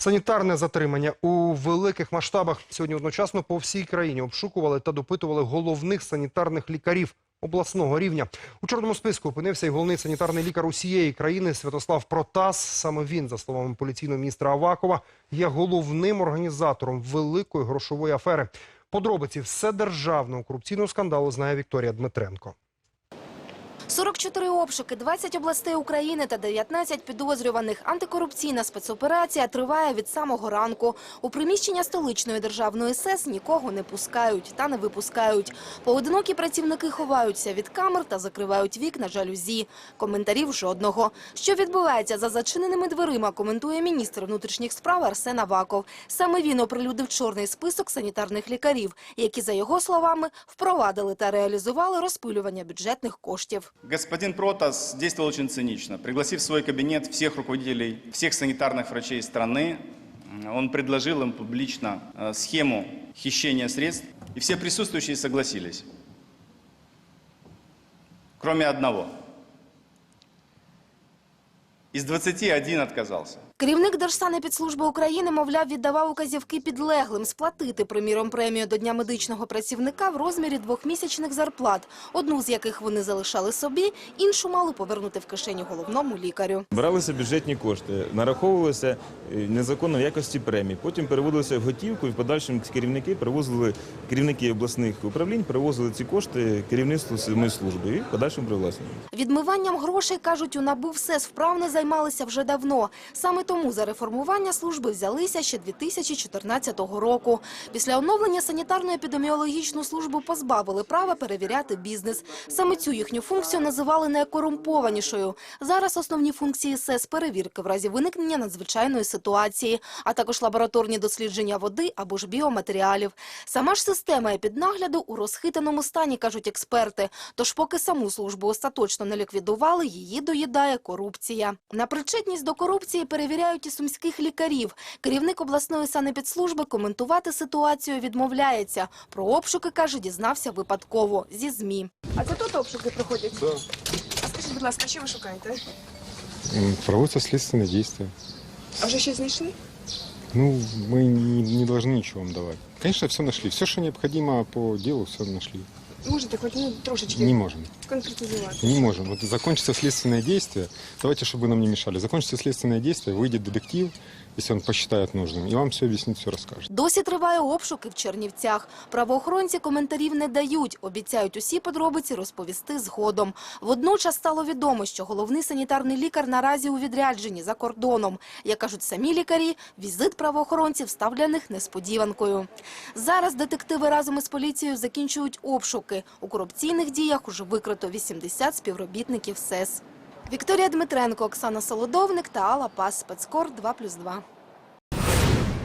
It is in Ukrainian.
Санітарне затримання у великих масштабах сьогодні одночасно по всій країні обшукували та допитували головних санітарних лікарів обласного рівня. У чорному списку опинився і головний санітарний лікар усієї країни Святослав Протас. Саме він, за словами поліційного міністра Авакова, є головним організатором великої грошової афери. Подробиці вседержавного корупційного скандалу знає Вікторія Дмитренко. 44 обшуки, 20 областей України та 19 підозрюваних. Антикорупційна спецоперація триває від самого ранку. У приміщення столичної державної СЕС нікого не пускають та не випускають. Поодинокі працівники ховаються від камер та закривають вікна жалюзі. Коментарів жодного. Що відбувається за зачиненими дверима, коментує міністр внутрішніх справ Арсен Аваков. Саме він оприлюдив чорний список санітарних лікарів, які, за його словами, впровадили та реалізували розпилювання бюджетних коштів. Господин Протас действовал очень цинично. Пригласив в свой кабинет всех руководителей, всех санитарных врачей страны, м, он предложил им публично э, схему хищения средств, и все присутствующие согласились. Кроме одного. Из 21 отказался. Керівник Держсанепідслужби України, мовляв, віддавав указівки підлеглим сплатити, приміром, премію до Дня медичного працівника в розмірі двохмісячних зарплат, одну з яких вони залишали собі, іншу мали повернути в кишеню головному лікарю. Бралися бюджетні кошти, нараховувалися е, незаконно в якості премій. Потім переводилися в готівку і в подальшому ці керівники привозили керівники обласних управлінь, привозили ці кошти керівництву служби і в подальшому привласнювали. Відмиванням грошей, кажуть, у НАБУ СЕС вправно займалися вже давно. Саме тому за реформування служби взялися ще 2014 року. Після оновлення санітарно-епідеміологічну службу позбавили права перевіряти бізнес. Саме цю їхню функцію називали найкорумпованішою. Зараз основні функції СЕС – перевірки в разі виникнення надзвичайної ситуації, а також лабораторні дослідження води або ж біоматеріалів. Сама ж система епіднагляду у розхитаному стані, кажуть експерти. Тож поки саму службу остаточно не ліквідували, її доїдає корупція. На причетність до корупції перевіряють і сумських лікарів. Керівник обласної санепідслужби коментувати ситуацію відмовляється. Про обшуки, каже, дізнався випадково зі ЗМІ. А це тут обшуки проходять? Так. А скажіть, будь ласка, що ви шукаєте? М, Проводятся следственные действия. А вже щось знайшли? Ну, мы не, не должны ничего вам давать. Конечно, все нашли. Все, что необходимо по делу, все нашли. Можете хоч ну, трошечки Не можем. конкретизувати? Не можем. Вот закончится следственное действие. Давайте, чтобы вы нам не мешали. Закончится следственное действие, выйдет детектив, если он посчитает нужным, и вам все объяснит, все расскажет. Досі триває обшуки в Чернівцях. Правоохоронці коментарів не дають. Обіцяють усі подробиці розповісти згодом. Водночас стало відомо, що головний санітарний лікар наразі у відрядженні за кордоном. Як кажуть самі лікарі, візит правоохоронців став для них несподіванкою. Зараз детективи разом із поліцією закінчують обшуки. У корупційних діях уже викрито 80 співробітників СЕС. Вікторія Дмитренко, Оксана Солодовник та Алла Пас. Спецкор 2+,2.